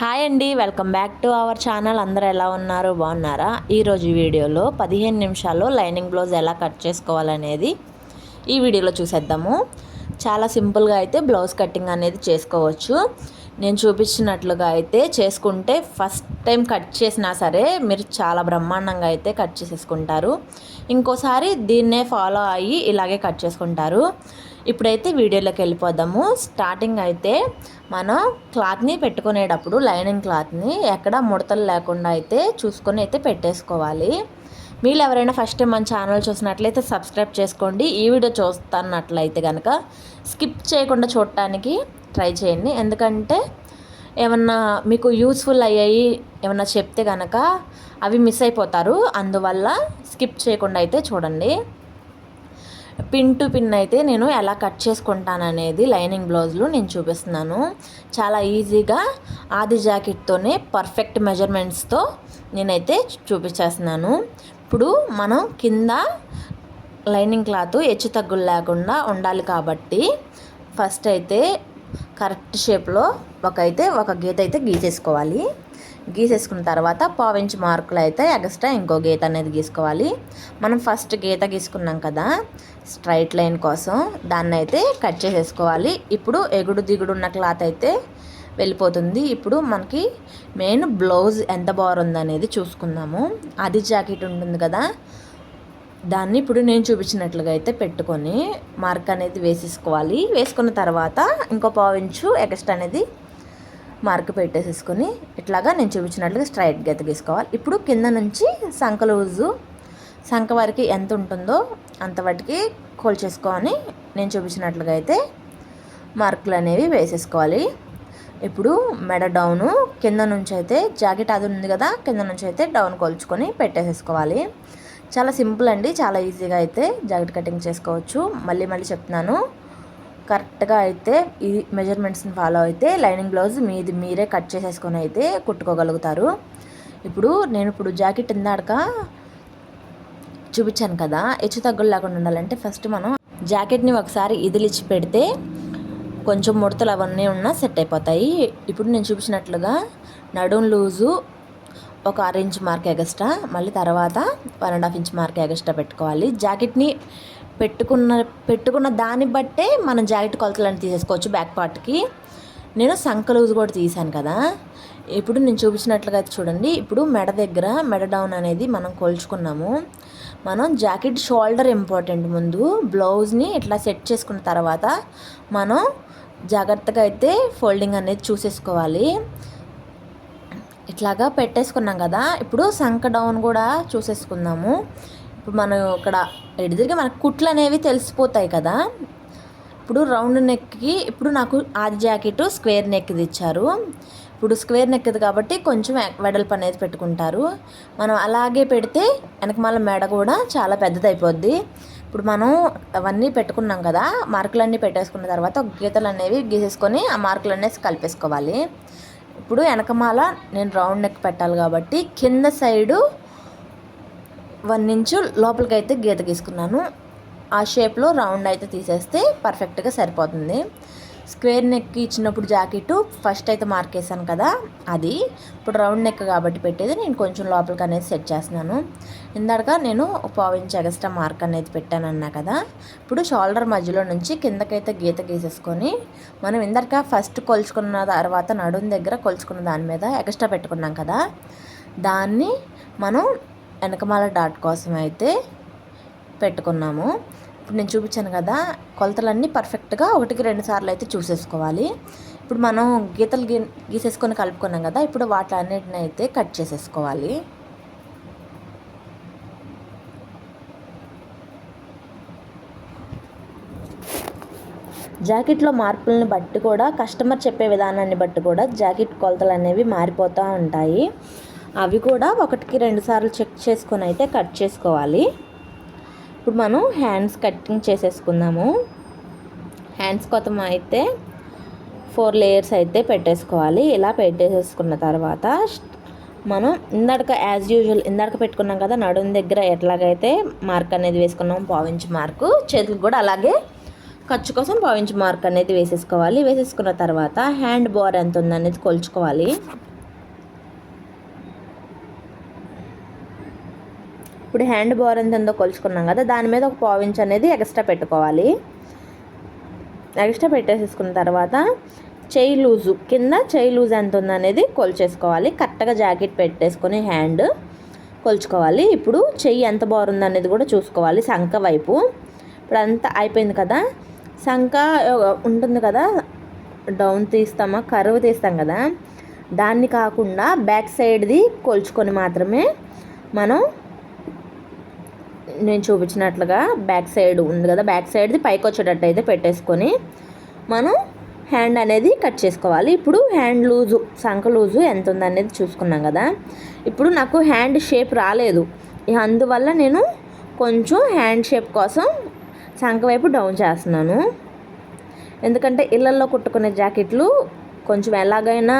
Hi అండి welcome back to our channel. అందరూ ఎలా ఉన్నారు? బాగున్నారా? ఈరోజు వీడియోలో పదిహేను నిమిషాల్లో లైనింగ్ బ్లౌజ్ ఎలా కట్ చేసుకోవాలనేది ఈ వీడియోలో చూసేద్దాము. చాలా సింపుల్గా అయితే బ్లౌజ్ కటింగ్ అనేది చేసుకోవచ్చు. నేను చూపించినట్లుగా అయితే చేసుకుంటే ఫస్ట్ టైం కట్ చేసినా సరే మీరు చాలా బ్రహ్మాండంగా అయితే కట్ చేసేసుకుంటారు. ఇంకోసారి దీన్నే ఫాలో అయ్యి ఇలాగే కట్ చేసుకుంటారు. ఇప్పుడైతే వీడియోలోకి వెళ్ళిపోదాము. స్టార్టింగ్ అయితే మనం క్లాత్ని పెట్టుకునేటప్పుడు లైనింగ్ క్లాత్ని ఎక్కడ ముడతలు లేకుండా అయితే చూసుకొని అయితే పెట్టేసుకోవాలి. మీరు ఎవరైనా ఫస్ట్ టైం మన ఛానల్ చూసినట్లయితే సబ్స్క్రైబ్ చేసుకోండి. ఈ వీడియో చూస్తున్నట్లయితే కనుక స్కిప్ చేయకుండా చూడటానికి ట్రై చేయండి. ఎందుకంటే ఏమన్నా మీకు యూస్ఫుల్ అయ్యాయి ఏమన్నా చెప్తే కనుక అవి మిస్ అయిపోతారు. అందువల్ల స్కిప్ చేయకుండా అయితే చూడండి. పిన్ టు పిన్ అయితే నేను ఎలా కట్ చేసుకుంటాననేది లైనింగ్ బ్లౌజ్లు నేను చూపిస్తున్నాను. చాలా ఈజీగా ఆది జాకెట్తోనే పర్ఫెక్ట్ మెజర్మెంట్స్తో నేనైతే చూపించేస్తున్నాను. ఇప్పుడు మనం కింద లైనింగ్ క్లాత్ హెచ్చు తగ్గులు లేకుండా ఉండాలి కాబట్టి ఫస్ట్ అయితే కరెక్ట్ షేప్లో ఒక అయితే ఒక గీత అయితే గీసేసుకోవాలి. గీసేసుకున్న తర్వాత పావించి మార్కులు అయితే ఎక్స్ట్రా ఇంకో గీత అనేది గీసుకోవాలి. మనం ఫస్ట్ గీత గీసుకున్నాం కదా స్ట్రైట్ లైన్ కోసం దాన్ని అయితే కట్ చేసేసుకోవాలి. ఇప్పుడు ఎగుడు దిగుడు ఉన్న క్లాత్ అయితే వెళ్ళిపోతుంది. ఇప్పుడు మనకి మెయిన్ బ్లౌజ్ ఎంత బాగుంది అనేది చూసుకుందాము. అది జాకెట్ ఉంటుంది కదా దాన్ని ఇప్పుడు నేను చూపించినట్లుగా అయితే పెట్టుకొని మార్క్ అనేది వేసేసుకోవాలి. వేసుకున్న తర్వాత ఇంకో పావించు ఎక్స్ట్రా అనేది మార్క్ పెట్టేసేసుకొని ఇట్లాగా నేను చూపించినట్లుగా స్ట్రైట్ గీత గీసుకోవాలి ఇప్పుడు కింద నుంచి సంఖ లూజు సంఖ వరకు ఎంత ఉంటుందో అంతవరకు కొల్చేసుకొని నేను చూపించినట్లుగా అయితే మార్కులు అనేవి వేసేసుకోవాలి. ఇప్పుడు మెడ డౌను కింద నుంచి అయితే జాకెట్ అది ఉంది కదా కింద నుంచి అయితే డౌన్ కొలుచుకొని పెట్టేసేసుకోవాలి. చాలా సింపుల్ అండి చాలా ఈజీగా అయితే జాకెట్ కటింగ్ చేసుకోవచ్చు. మళ్ళీ మళ్ళీ చెప్తున్నాను. కరెక్ట్గా అయితే ఈ మెజర్మెంట్స్ని ఫాలో అయితే లైనింగ్ బ్లౌజ్ మీది మీరే కట్ చేసేసుకొని అయితే కుట్టుకోగలుగుతారు. ఇప్పుడు నేను ఇప్పుడు జాకెట్ ఇందాక చూపించాను కదా హెచ్చు తగ్గులు లేకుండా ఉండాలంటే ఫస్ట్ మనం జాకెట్ని ఒకసారి ఇదిలిచ్చి పెడితే కొంచెం ముడతలు అవన్నీ ఉన్నా సెట్ అయిపోతాయి. ఇప్పుడు నేను చూపించినట్లుగా నడుం లూజు ఒక ఆరు ఇంచ్ మార్క్ ఎగస్ట్రా మళ్ళీ తర్వాత one and half inch mark extra పెట్టుకోవాలి. జాకెట్ని పెట్టుకున్న పెట్టుకున్న దాన్ని బట్టే మనం జాకెట్ కొలతలను తీసేసుకోవచ్చు బ్యాక్ పార్ట్కి. నేను సంక లూజ్ కూడా తీసాను కదా. ఇప్పుడు నేను చూపించినట్లుగా చూడండి. ఇప్పుడు మెడ దగ్గర మెడ డౌన్ అనేది మనం కొలుచుకున్నాము. మనం జాకెట్ షోల్డర్ ఇంపార్టెంట్ ముందు. బ్లౌజ్ని ఇట్లా సెట్ చేసుకున్న తర్వాత మనం జాగ్రత్తగా అయితే ఫోల్డింగ్ అనేది చూసేసుకోవాలి. ఇట్లాగా పెట్టేసుకున్నాం కదా. ఇప్పుడు సంక డౌన్ కూడా చూసేసుకుందాము. ఇప్పుడు మనం ఇక్కడ ఎడిదిరిగి మనకు కుట్లు అనేవి తెలిసిపోతాయి కదా. ఇప్పుడు రౌండ్ నెక్కి ఇప్పుడు నాకు ఆది జాకెట్ స్క్వేర్ నెక్ది ఇచ్చారు. ఇప్పుడు స్క్వేర్ నెక్ది కాబట్టి కొంచెం వెడల్పు అనేది పెట్టుకుంటారు. మనం అలాగే పెడితే వెనక మళ్ళీ మెడ కూడా చాలా పెద్దది అయిపోద్ది ఇప్పుడు మనం అవన్నీ పెట్టుకున్నాం కదా మార్కులన్నీ పెట్టేసుకున్న తర్వాత ఒక గీతలు అనేవి గీసేసుకొని ఆ మార్కులు అనేసి కలిపేసుకోవాలి. ఇప్పుడు వెనకమాల నేను రౌండ్ నెక్ పెట్టాలి కాబట్టి కింద సైడు వన్ ఇంచు లోపలికి అయితే గీత గీసుకున్నాను. ఆ షేప్లో రౌండ్ అయితే తీసేస్తే పర్ఫెక్ట్గా సరిపోతుంది. స్క్వేర్ నెక్ ఇచ్చినప్పుడు జాకెట్ ఫస్ట్ అయితే మార్క్ వేసాను కదా అది. ఇప్పుడు రౌండ్ నెక్ కాబట్టి పెట్టేది నేను కొంచెం లోపలికి అనేది సెట్ చేస్తున్నాను. ఇందాక నేను పావు ఇంచ్ ఎగస్ట్రా మార్క్ అనేది పెట్టాను అన్నా కదా ఇప్పుడు షోల్డర్ మధ్యలో నుంచి కిందకైతే గీత గీసేసుకొని మనం ఇందాక ఫస్ట్ కొలుచుకున్న తర్వాత నడుం దగ్గర కొలుచుకున్న దాని మీద ఎగస్ట్రా పెట్టుకున్నాం కదా దాన్ని మనం వెనకమాల డాట్ కోసం అయితే పెట్టుకున్నాము. ఇప్పుడు నేను చూపించాను కదా కొలతలన్నీ పర్ఫెక్ట్గా ఒకటికి రెండు సార్లు అయితే చూసేసుకోవాలి. ఇప్పుడు మనం గీతలు గీ గీసేసుకొని కలుపుకున్నాం కదా ఇప్పుడు వాటన్నిటిని అయితే కట్ చేసేసుకోవాలి. జాకెట్లో మార్పులను బట్టి కూడా కస్టమర్ చెప్పే విధానాన్ని బట్టి కూడా జాకెట్ కొలతలు అనేవి మారిపోతూ ఉంటాయి. అవి కూడా ఒకటికి రెండు సార్లు చెక్ చేసుకొని అయితే కట్ చేసుకోవాలి. ఇప్పుడు మనం హ్యాండ్స్ కటింగ్ చేసేసుకుందాము. హ్యాండ్స్ కోతం అయితే ఫోర్ లేయర్స్ అయితే పెట్టేసుకోవాలి. ఇలా పెట్టేసేసుకున్న తర్వాత మనం ఇందాక యాజ్ యూజువల్ ఇందాక పెట్టుకున్నాం కదా నడుము దగ్గర ఎట్లాగైతే మార్క్ అనేది వేసుకున్నాం పావించ్ మార్కు చేతులు కూడా అలాగే ఖర్చు కోసం పావించ్ మార్క్ అనేది వేసేసుకోవాలి. వేసేసుకున్న తర్వాత హ్యాండ్ బోర్ ఎంత ఉందనేది కొలుచుకోవాలి. ఇప్పుడు హ్యాండ్ బోర్ ఎంత ఉందో కొలుచుకున్నాం కదా దాని మీద ఒక పావించ్ అనేది ఎక్స్ట్రా పెట్టుకోవాలి. ఎక్స్ట్రా పెట్టేసేసుకున్న తర్వాత చెయ్యి లూజు కింద చెయ్యి లూజ్ ఎంత ఉందనేది కొలిచేసుకోవాలి. కరెక్ట్గా జాకెట్ పెట్టేసుకొని హ్యాండ్ కొలుచుకోవాలి. ఇప్పుడు చెయ్యి ఎంత బాగుంది అనేది కూడా చూసుకోవాలి సంఖ వైపు. ఇప్పుడు అంతా అయిపోయింది కదా సంఖ ఉంటుంది కదా డౌన్ తీస్తామా కరువు తీస్తాం కదా దాన్ని కాకుండా బ్యాక్ సైడ్ది కొలుచుకొని మాత్రమే మనం నేను చూపించినట్లుగా బ్యాక్ సైడ్ ఉంది కదా బ్యాక్ సైడ్ది పైకి వచ్చేటట్టు అయితే పెట్టేసుకొని మనం హ్యాండ్ అనేది కట్ చేసుకోవాలి. ఇప్పుడు హ్యాండ్ లూజు సంఖ లూజు ఎంత ఉందనేది చూసుకున్నాం కదా. ఇప్పుడు నాకు హ్యాండ్ షేప్ రాలేదు. అందువల్ల నేను కొంచెం హ్యాండ్ షేప్ కోసం సంఖ వైపు డౌన్ చేస్తున్నాను. ఎందుకంటే ఇళ్ళల్లో కుట్టుకునే జాకెట్లు కొంచెం ఎలాగైనా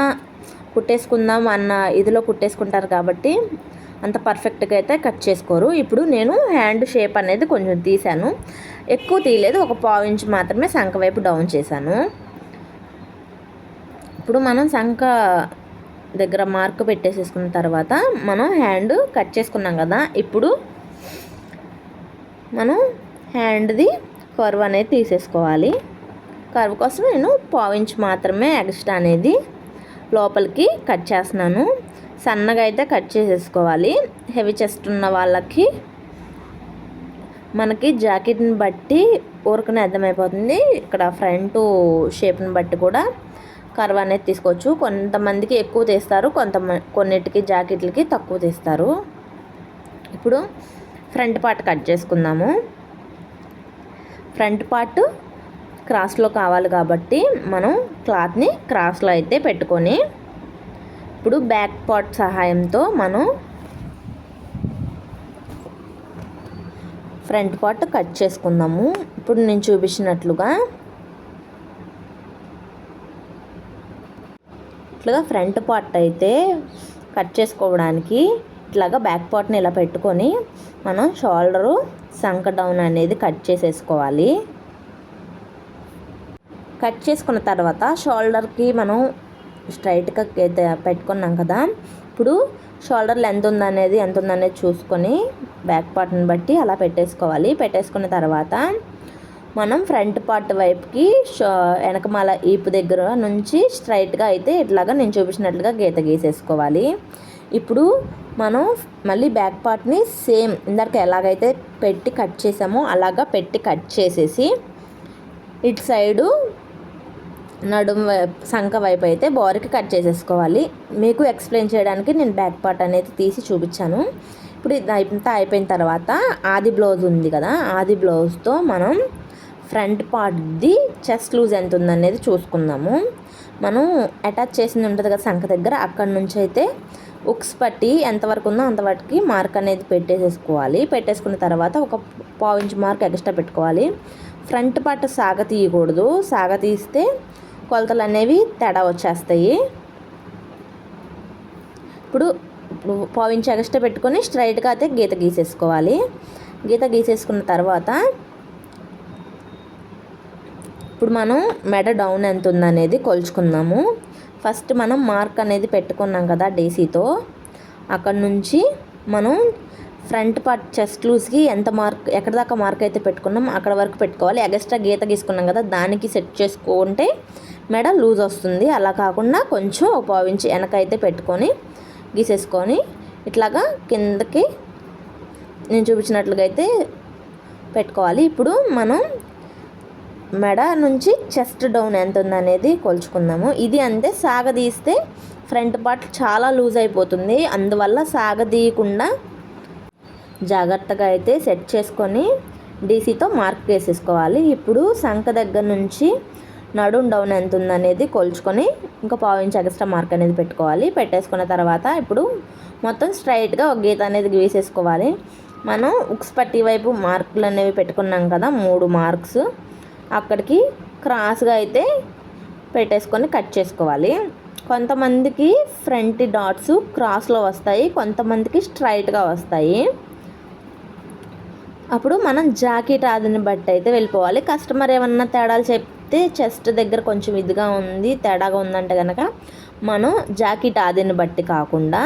కుట్టేసుకుందాం అన్న ఇదిలో కుట్టేసుకుంటారు కాబట్టి అంత పర్ఫెక్ట్గా అయితే కట్ చేసుకోరు. ఇప్పుడు నేను హ్యాండ్ షేప్ అనేది కొంచెం తీశాను. ఎక్కువ తీయలేదు ఒక పావు ఇంచ్ మాత్రమే శంఖ వైపు డౌన్ చేశాను. ఇప్పుడు మనం శంఖ దగ్గర మార్క్ పెట్టేసేసుకున్న తర్వాత మనం హ్యాండ్ కట్ చేసుకున్నాం కదా ఇప్పుడు మనం హ్యాండ్ది కర్వ్ అనేది తీసేసుకోవాలి. కర్వ్ కోసం నేను పావు ఇంచ్ మాత్రమే ఎక్స్ట్రా అనేది లోపలికి కట్ చేస్తున్నాను. సన్నగా అయితే కట్ చేసేసుకోవాలి. హెవీ చెస్ట్ ఉన్న వాళ్ళకి మనకి జాకెట్ని బట్టి ఊరకనే అర్థమైపోతుంది. ఇక్కడ ఫ్రంట్ షేప్ని బట్టి కూడా కర్వ్ అనేది తీసుకోవచ్చు. కొంతమందికి ఎక్కువ తీస్తారు కొంతమంది కొన్నిటికి జాకెట్లకి తక్కువ తీస్తారు. ఇప్పుడు ఫ్రంట్ పార్ట్ కట్ చేసుకుందాము. ఫ్రంట్ పార్ట్ క్రాస్లో కావాలి కాబట్టి మనం క్లాత్ని క్రాస్లో అయితే పెట్టుకొని ఇప్పుడు బ్యాక్ పార్ట్ సహాయంతో మనం ఫ్రంట్ పార్ట్ కట్ చేసుకుందాము. ఇప్పుడు నేను చూపించినట్లుగా ఇట్లాగా ఫ్రంట్ పార్ట్ అయితే కట్ చేసుకోవడానికి ఇట్లాగా బ్యాక్ పార్ట్ని ఇలా పెట్టుకొని మనం షోల్డరు సంక డౌన్ అనేది కట్ చేసేసుకోవాలి. కట్ చేసుకున్న తర్వాత షోల్డర్కి మనం స్ట్రైట్గా పెట్టుకున్నాం కదా. ఇప్పుడు షోల్డర్ లెంత్ ఉందనేది ఎంత ఉందనేది చూసుకొని బ్యాక్ పార్ట్ని బట్టి అలా పెట్టేసుకోవాలి. పెట్టేసుకున్న తర్వాత మనం ఫ్రంట్ పార్ట్ వైపుకి వెనకమాల ఈపు దగ్గర నుంచి స్ట్రైట్గా అయితే ఇట్లాగా నేను చూపించినట్లుగా గీత గీసేసుకోవాలి. ఇప్పుడు మనం మళ్ళీ బ్యాక్ పార్ట్ని సేమ్ ఇందాక ఎలాగైతే పెట్టి కట్ చేసామో అలాగా పెట్టి కట్ చేసేసి ఇటు సైడు నడుము సంఖ వైపు అయితే బోర్కి కట్ చేసేసుకోవాలి. మీకు ఎక్స్ప్లెయిన్ చేయడానికి నేను బ్యాక్ పార్ట్ అనేది తీసి చూపించాను. ఇప్పుడు ఇదంతా అయిపోయిన తర్వాత ఆది బ్లౌజ్ ఉంది కదా ఆది బ్లౌజ్తో మనం ఫ్రంట్ పార్ట్ది చెస్ట్ లూజ్ ఎంత ఉందనేది చూసుకుందాము. మనం అటాచ్ చేసింది ఉంటుంది కదా సంఖ దగ్గర అక్కడ నుంచి అయితే ఉక్స్ పట్టి ఎంతవరకు ఉందో అంతవరకు మార్క్ అనేది పెట్టేసేసుకోవాలి. పెట్టేసుకున్న తర్వాత ఒక పావు ఇంచ్ మార్క్ ఎక్స్ట్రా పెట్టుకోవాలి. ఫ్రంట్ పార్ట్ సాగ తీయకూడదు. సాగ తీస్తే కొలతలు అనేవి తేడా వచ్చేస్తాయి. ఇప్పుడు పావు ఇంచ్ పెట్టుకొని స్ట్రైట్గా అయితే గీత గీసేసుకోవాలి. గీత గీసేసుకున్న తర్వాత ఇప్పుడు మనం మెడ డౌన్ ఎంత ఉందనేది కొలుచుకుందాము. ఫస్ట్ మనం మార్క్ అనేది పెట్టుకున్నాం కదా డీసీతో. అక్కడ నుంచి మనం ఫ్రంట్ పార్ట్ చెస్ట్ లూజ్కి ఎంత మార్క్ ఎక్కడ దాకా మార్క్ అయితే పెట్టుకున్నాం అక్కడ వరకు పెట్టుకోవాలి. ఎగస్ట్రా గీత గీసుకున్నాం కదా దానికి సెట్ చేసుకుంటే మెడ లూజ్ వస్తుంది. అలా కాకుండా కొంచెం ఒక వెనకైతే పెట్టుకొని గీసేసుకొని ఇట్లాగా కిందకి నేను చూపించినట్లుగా అయితే పెట్టుకోవాలి. ఇప్పుడు మనం మెడ నుంచి చెస్ట్ డౌన్ ఎంత ఉందనేది కొలుచుకుందాము. ఇది అంతే సాగదీస్తే ఫ్రంట్ పార్ట్ చాలా లూజ్ అయిపోతుంది. అందువల్ల సాగదీయకుండా జాగ్రత్తగా అయితే సెట్ చేసుకొని డీసీతో మార్క్ వేసేసుకోవాలి. ఇప్పుడు సంఖ దగ్గర నుంచి నడుం డౌన్ ఎంత ఉందనేది కొలుచుకొని ఇంకా పావు ఇంచ్ ఎక్స్ట్రా మార్క్ అనేది పెట్టుకోవాలి. పెట్టేసుకున్న తర్వాత ఇప్పుడు మొత్తం స్ట్రైట్గా ఒక గీత అనేది గీసేసుకోవాలి. మనం ఉక్స్ పట్టి వైపు మార్కులు అనేవి పెట్టుకున్నాం కదా మూడు మార్క్స్ అక్కడికి క్రాస్గా అయితే పెట్టేసుకొని కట్ చేసుకోవాలి. కొంతమందికి ఫ్రంట్ డాట్స్ క్రాస్లో వస్తాయి కొంతమందికి స్ట్రైట్గా వస్తాయి. అప్పుడు మనం జాకెట్ ఆదిని బట్టి అయితే వెళ్ళిపోవాలి. కస్టమర్ ఏమన్నా తేడాలు చెప్తే చెస్ట్ దగ్గర కొంచెం ఇదిగా ఉంది తేడాగా ఉందంటే కనుక మనం జాకెట్ ఆదిని బట్టి కాకుండా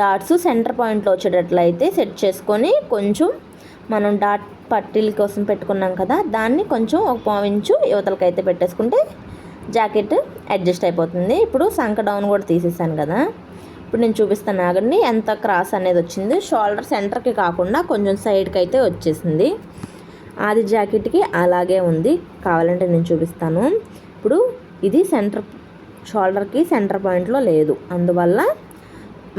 డాట్స్ సెంటర్ పాయింట్లో వచ్చేటట్లయితే సెట్ చేసుకొని కొంచెం మనం డాట్ పట్టీల కోసం పెట్టుకున్నాం కదా దాన్ని కొంచెం ఒక పావించు యువతలకైతే పెట్టేసుకుంటే జాకెట్ అడ్జస్ట్ అయిపోతుంది. ఇప్పుడు సంక డౌన్ కూడా తీసేసాను కదా. ఇప్పుడు నేను చూపిస్తాను ఆగండి ఎంత క్రాస్ అనేది వచ్చింది. షోల్డర్ సెంటర్కి కాకుండా కొంచెం సైడ్కి అయితే వచ్చేసింది. ఆది జాకెట్కి అలాగే ఉంది. కావాలంటే నేను చూపిస్తాను. ఇప్పుడు ఇది సెంటర్ షోల్డర్కి సెంటర్ పాయింట్లో లేదు. అందువల్ల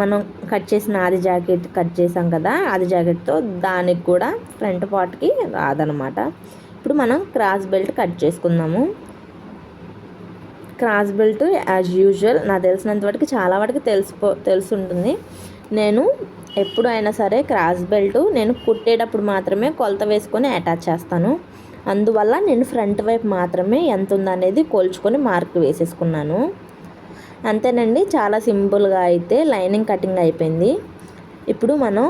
మనం కట్ చేసిన ఆది జాకెట్ కట్ చేసాం కదా ఆది జాకెట్తో దానికి కూడా ఫ్రంట్ పార్ట్కి రాదనమాట. ఇప్పుడు మనం క్రాస్ బెల్ట్ కట్ చేసుకుందాము. క్రాస్ బెల్ట్ యాజ్ యూజువల్ నాకు తెలిసినంత వరకు చాలా వరకు తెలిసిపో తెలుసుంటుంది. నేను ఎప్పుడు అయినా సరే క్రాస్ బెల్ట్ నేను కుట్టేటప్పుడు మాత్రమే కొలత వేసుకొని అటాచ్ చేస్తాను. అందువల్ల నేను ఫ్రంట్ వైపు మాత్రమే ఎంత ఉందనేది కోల్చుకొని మార్క్ వేసేసుకున్నాను. అంతేనండి చాలా సింపుల్గా అయితే లైనింగ్ కటింగ్ అయిపోయింది. ఇప్పుడు మనం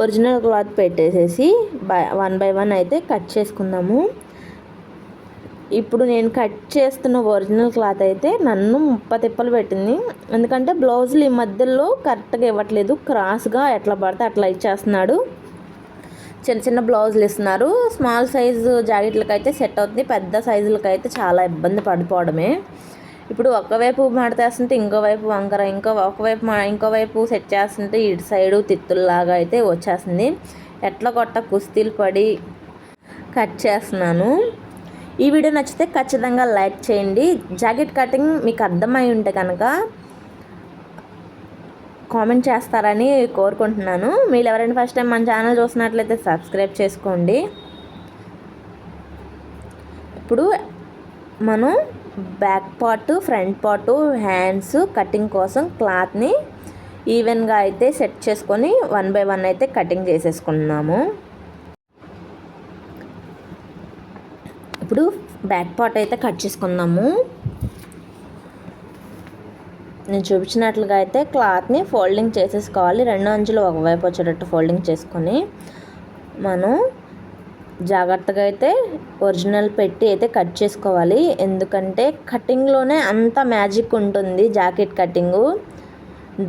ఒరిజినల్ క్లాత్ పెట్టేసేసి బై వన్ బై వన్ అయితే కట్ చేసుకుందాము. ఇప్పుడు నేను కట్ చేస్తున్న ఒరిజినల్ క్లాత్ అయితే నన్ను ముప్ప తిప్పలు పెట్టింది. ఎందుకంటే బ్లౌజులు ఈ మధ్యలో కరెక్ట్గా ఇవ్వట్లేదు. క్రాస్గా ఎట్లా పడితే అట్లా ఇచ్చేస్తున్నాడు. చిన్న చిన్న బ్లౌజులు ఇస్తున్నారు. స్మాల్ సైజు జాకెట్లకి అయితే సెట్ అవుతుంది. పెద్ద సైజులకు అయితే చాలా ఇబ్బంది పడిపోవడమే. ఇప్పుడు ఒకవైపు మడతేస్తుంటే ఇంకోవైపు వంకర ఇంకో ఒకవైపు ఇంకోవైపు సెట్ చేస్తుంటే ఇటు సైడు తిత్తుల్లాగా అయితే వచ్చేస్తుంది. ఎట్లా కొట్ట కుస్తీలు పడి కట్ చేస్తున్నాను. ఈ వీడియో నచ్చితే ఖచ్చితంగా లైక్ చేయండి. జాకెట్ కటింగ్ మీకు అర్థమై ఉంటే కనుక కామెంట్ చేస్తారని కోరుకుంటున్నాను. మీరు ఎవరైనా ఫస్ట్ టైం మన ఛానల్ చూసినట్లయితే సబ్స్క్రైబ్ చేసుకోండి. ఇప్పుడు మనం back part front part hands cutting కోసం క్లాత్ని ఈవెన్గా అయితే సెట్ చేసుకొని వన్ బై వన్ అయితే కటింగ్ చేసేసుకున్నాము. ఇప్పుడు బ్యాక్ పార్ట్ అయితే కట్ చేసుకుందాము. నేను చూపించినట్లుగా అయితే క్లాత్ని ఫోల్డింగ్ చేసేసుకోవాలి. రెండు అంచులు ఒకవైపు వచ్చేటట్టు ఫోల్డింగ్ చేసుకొని మనం జాగ్రత్తగా అయితే ఒరిజినల్ పెట్టి అయితే కట్ చేసుకోవాలి. ఎందుకంటే కటింగ్లోనే అంత మ్యాజిక్ ఉంటుంది జాకెట్ కటింగు.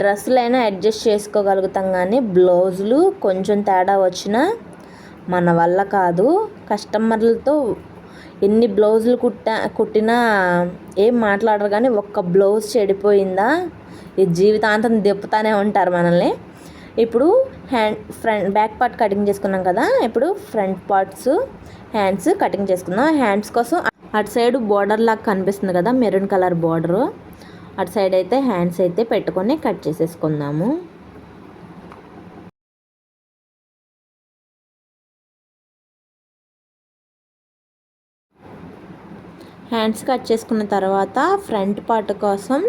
డ్రెస్సులైనా అడ్జస్ట్ చేసుకోగలుగుతాం కానీ బ్లౌజులు కొంచెం తేడా వచ్చినా మన వల్ల కాదు. కస్టమర్లతో ఎన్ని బ్లౌజులు కుట్టా కుట్టినా ఏం మాట్లాడరు కానీ ఒక్క బ్లౌజ్ చెడిపోయిందా? ఈ జీవితాంతం దెప్పుతానే ఉంటారు మనల్ని. ఇప్పుడు hand front back part cutting చేసుకున్నాం కదా ఇప్పుడు ఫ్రంట్ పార్ట్స్ హ్యాండ్స్ కటింగ్ చేసుకుందాం. హ్యాండ్స్ కోసం అటు సైడ్ బార్డర్ లాగా కనిపిస్తుంది కదా మెరూన్ కలర్ బార్డరు. అటు సైడ్ అయితే హ్యాండ్స్ అయితే పెట్టుకొని కట్ చేసేసుకుందాము. హ్యాండ్స్ కట్ చేసుకున్న తర్వాత ఫ్రంట్ పార్ట్ కోసం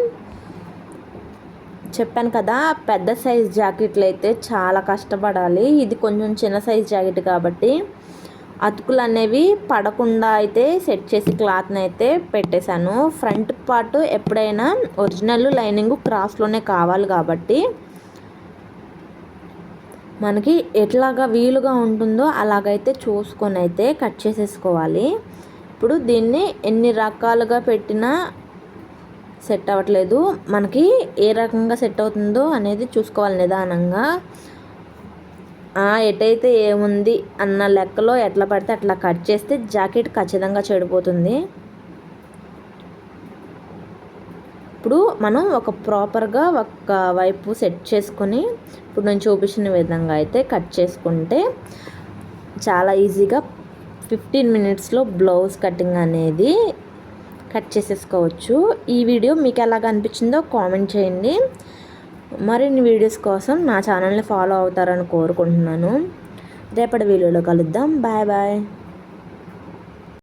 చెప్పాను కదా పెద్ద సైజ్ జాకెట్లు అయితే చాలా కష్టపడాలి. ఇది కొంచెం చిన్న సైజ్ జాకెట్ కాబట్టి అతుకులు అనేవి పడకుండా అయితే సెట్ చేసి క్లాత్ని అయితే పెట్టేశాను. ఫ్రంట్ పార్ట్ ఎప్పుడైనా ఒరిజినల్ లైనింగ్ క్రాస్లోనే కావాలి కాబట్టి మనకి ఎట్లాగా వీలుగా ఉంటుందో అలాగైతే చూసుకొని అయితే కట్ చేసేసుకోవాలి. ఇప్పుడు దీన్ని ఎన్ని రకాలుగా పెట్టినా సెట్ అవ్వట్లేదు. మనకి ఏ రకంగా సెట్ అవుతుందో అనేది చూసుకోవాలి నిదానంగా. ఎటైతే ఏముంది అన్న లెక్కలో ఎట్లా పడితే అట్లా కట్ చేస్తే జాకెట్ ఖచ్చితంగా చెడిపోతుంది. ఇప్పుడు మనం ఒక ప్రాపర్గా ఒక వైపు సెట్ చేసుకొని ఇప్పుడు నేను చూపించిన విధంగా అయితే కట్ చేసుకుంటే చాలా ఈజీగా ఫిఫ్టీన్ మినిట్స్లో బ్లౌజ్ కటింగ్ అనేది కట్ చేసేసుకోవచ్చు. ఈ వీడియో మీకు ఎలాగ అనిపించిందో కామెంట్ చేయండి. మరిన్ని వీడియోస్ కోసం నా ఛానల్ని ఫాలో అవుతారని కోరుకుంటున్నాను. రేపటి వీడియోలో కలుద్దాం. Bye bye.